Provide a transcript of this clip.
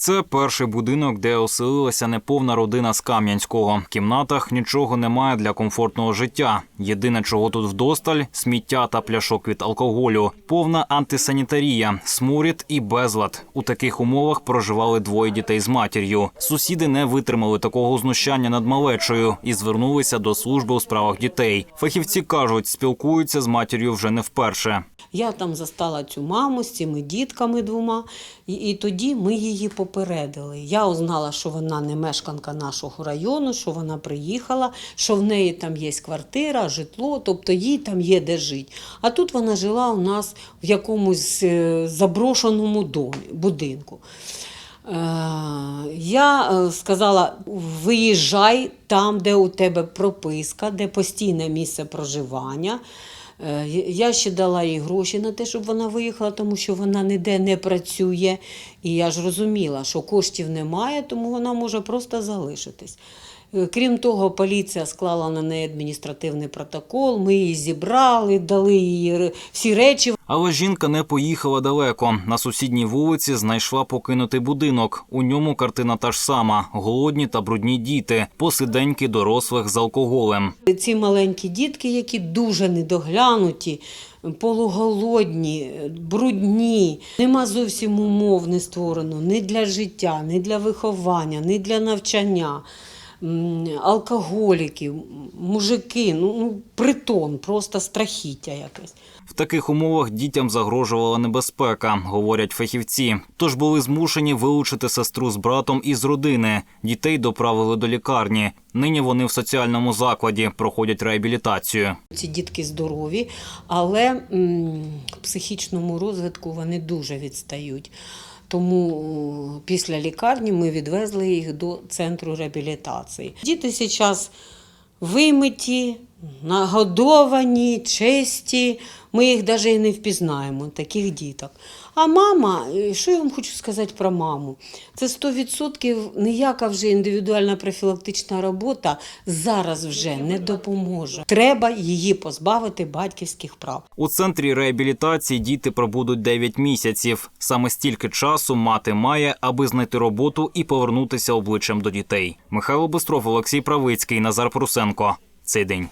Це перший будинок, де оселилася неповна родина з Кам'янського. В кімнатах нічого немає для комфортного життя. Єдине, чого тут вдосталь сміття та пляшок від алкоголю, повна антисанітарія, сморід і безлад. У таких умовах проживали двоє дітей з матір'ю. Сусіди не витримали такого знущання над малечою і звернулися до служби у справах дітей. Фахівці кажуть, спілкуються з матір'ю вже не вперше. Я там застала цю маму з цими дітками двома, і, тоді ми її попередили. Я узнала, що вона не мешканка нашого району, що вона приїхала, що в неї там є квартира, житло, тобто їй там є де жити. А тут вона жила у нас в якомусь е, заброшеному домі, будинку. Е, Я е, сказала: виїжджай там, де у тебе прописка, де постійне місце проживання. Е, Я ще дала їй гроші на те, щоб вона виїхала, тому що вона ніде не працює. І я ж розуміла, що коштів немає, тому вона може просто залишитись. Е, Крім того, поліція склала на неї адміністративний протокол. Ми її зібрали, дали їй всі речі. Але жінка не поїхала далеко. На сусідній вулиці знайшла покинутий будинок. У ньому картина та ж сама: голодні та брудні діти, посиденьки дорослих з алкоголем. Ці маленькі дітки, які дуже недоглянуті, полуголодні, брудні, нема зовсім умов не створено ні для життя, ні для виховання, ні для навчання. Алкоголіки, мужики, ну, ну притон, просто страхіття якесь. В таких умовах дітям загрожувала небезпека, говорять фахівці. Тож були змушені вилучити сестру з братом із родини. Дітей доправили до лікарні. Нині вони в соціальному закладі проходять реабілітацію. Ці дітки здорові, але в психічному розвитку вони дуже відстають. Тому після лікарні ми відвезли їх до центру реабілітації. Діти зараз вимиті, нагодовані, чисті. Ми їх навіть і не впізнаємо, таких діток. А мама, е, що я вам хочу сказати про маму? Це 100% ніяка вже індивідуальна профілактична робота зараз вже не допоможе. Треба її позбавити батьківських прав. У центрі реабілітації діти пробудуть 9 місяців. Саме стільки часу мати має, аби знайти роботу і повернутися обличчям до дітей. Михайло Бистров, Олексій Правицький, Назар Прусенко. Цей день.